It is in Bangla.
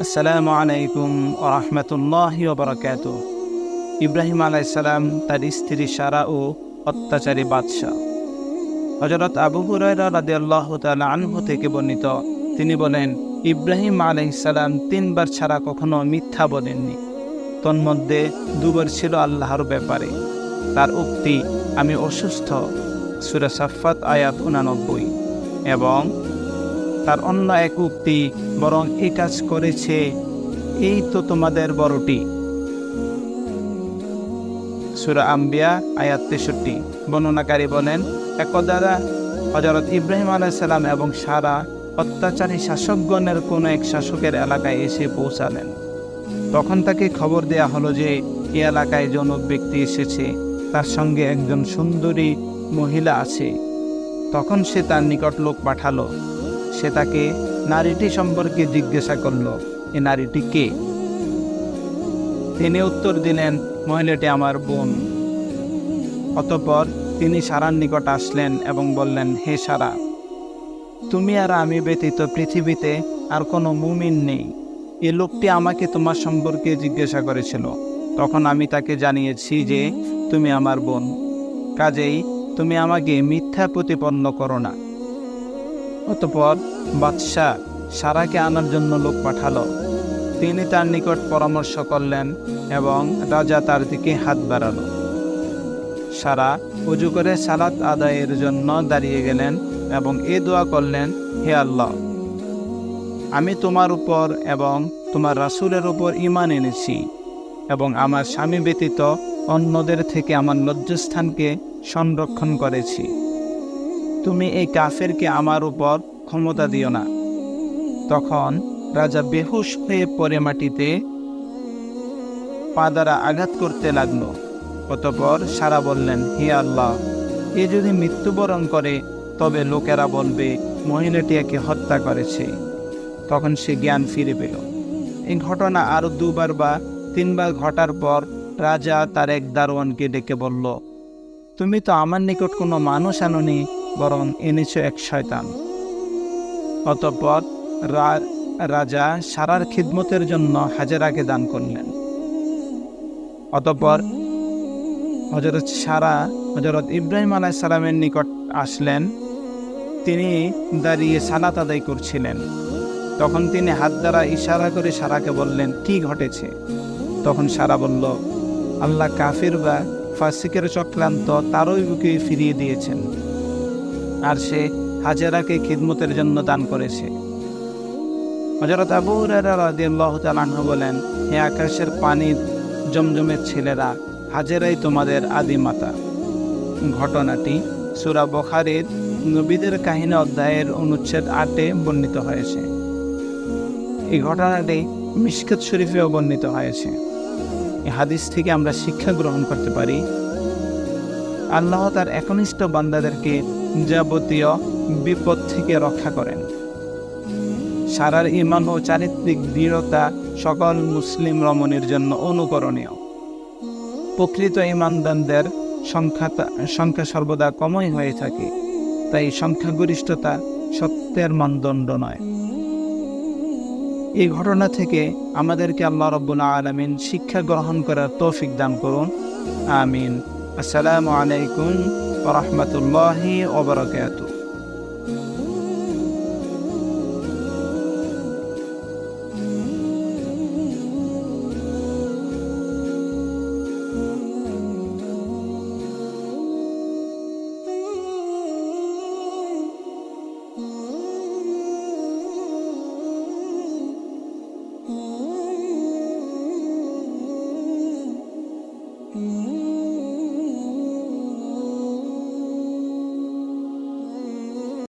আসসালামু আলাইকুম রহমতুল্লাহ বারকাত ইব্রাহিম আলাইসালাম তার স্ত্রী সারা ও অত্যাচারী বাদশাহ। হজরত আবু হুরায়রা রাদে আনহু থেকে বর্ণিত, তিনি বলেন, ইব্রাহিম আলাইসালাম তিনবার ছাড়া কখনো মিথ্যা বলেননি। তন্মধ্যে দুবার ছিল আল্লাহর ব্যাপারে। তার উক্তি, আমি অসুস্থ। সুরা সাফাত আয়াত উনানব্বই। এবং তার অন্য এক উক্তি, বরং এই কাজ করেছে। এই তো তোমাদের বড়টি। সুরা আম্বিয়া, আয়াত তেষট্টি। বর্ণনাকারী বলেন একদারা হজরত ইব্রাহিম আলাইসাল্লাম এবং সারা অত্যাচারী শাসকগণের কোনো এক শাসকের এলাকায় এসে পৌঁছালেন। তখন তাকে খবর দেয়া হলো যে, এ এলাকায় জনক ব্যক্তি এসেছে। তার সঙ্গে একজন সুন্দরী মহিলা আছে। তখন সে তার নিকট লোক পাঠালো। সে তাকে নারীটি সম্পর্কে জিজ্ঞাসা করল, এ নারীটি কে? তিনি উত্তর দিলেন, মহিলাটি আমার বোন। অতপর তিনি সারার নিকট আসলেন এবং বললেন, হে সারা, তুমি আর আমি ব্যতীত পৃথিবীতে আর কোনো মুমিন নেই। এ লোকটি আমাকে তোমার সম্পর্কে জিজ্ঞাসা করেছিল। তখন আমি তাকে জানিয়েছি যে তুমি আমার বোন। কাজেই তুমি আমাকে মিথ্যা প্রতিপন্ন করো না। অতপর বাদশাহ সারাকে আনার জন্য লোক পাঠালো। তিনি তার নিকট পরামর্শ করলেন এবং রাজা তার দিকে হাত বাড়ালো। সারা উজু করে সালাত আদায়ের জন্য দাঁড়িয়ে গেলেন এবং এ দোয়া করলেন, হে আল্লাহ, আমি তোমার উপর এবং তোমার রাসুলের উপর ইমান এনেছি এবং আমার স্বামী ব্যতীত অন্যদের থেকে আমার লজ্জাস্থানকে সংরক্ষণ করেছি। তুমি এই কাফেরকে আমার উপর ক্ষমতা দিও না। তখন রাজা বেহুশ হয়ে পড়ে মাটিতে পা দ্বারা আঘাত করতে লাগল। অতপর সারা বললেন, হে আল্লাহ এ যদি মৃত্যুবরণ করে, তবে লোকেরা বলবে, মহিলাটি একে হত্যা করেছে। তখন সে জ্ঞান ফিরে পেল। এই ঘটনা আরও দুবার বা তিনবার ঘটার পর রাজা তার এক দারোয়ানকে ডেকে বলল, তুমি তো আমার নিকট কোনো মানুষ আননি বরং এনেছ এক শয়তান। অতঃপর রাজা সারার খিদমতের জন্য হাজারাকে দান করলেন। অতঃপর হজরত সারা হজরত ইব্রাহিম আলাহ সালামের নিকট আসলেন। তিনি দাঁড়িয়ে সালাত আদায় করছিলেন। তখন তিনি হাত দ্বারা ইশারা করে সারাকে বললেন, কি ঘটেছে? তখন সারা বলল, আল্লাহ কাফির বা ফাসিকের চক্রান্ত তারই বুকে ফিরিয়ে দিয়েছেন। আর সে হাজারাকে খিদমতের জন্য দান করেছে। হজরত আবু তাআলা বলেন, হে আকাশের পানির জমজমের ছেলেরা, হাজেরাই তোমাদের আদিমাতা। ঘটনাটি সুরা বখারির নবীদের কাহিনী অধ্যায়ের অনুচ্ছেদ আটে বর্ণিত হয়েছে। এই ঘটনাটি মিশকাত শরীফেও বর্ণিত হয়েছে। এই হাদিস থেকে আমরা শিক্ষা গ্রহণ করতে পারি, আল্লাহ তার একনিষ্ঠ বান্দাদেরকে যাবতীয় বিপদ থেকে রক্ষা করেন। সারার ইমান ও চারিত্রিক দৃঢ়তা সকল মুসলিম রমণীর জন্য অনুকরণীয়। প্রকৃত ইমানদানদের সংখ্যা সংখ্যা সর্বদা কমই হয়ে থাকে, তাই সংখ্যাগরিষ্ঠতা সত্যের মানদণ্ড নয়। এই ঘটনা থেকে আমাদেরকে আল্লাহ রব্বুল আলমিন শিক্ষা গ্রহণ করার তৌফিক দান করুন। আমিন। আসসালামু আলাইকুম রহমতুল্লাহি ওবরাকাতুহ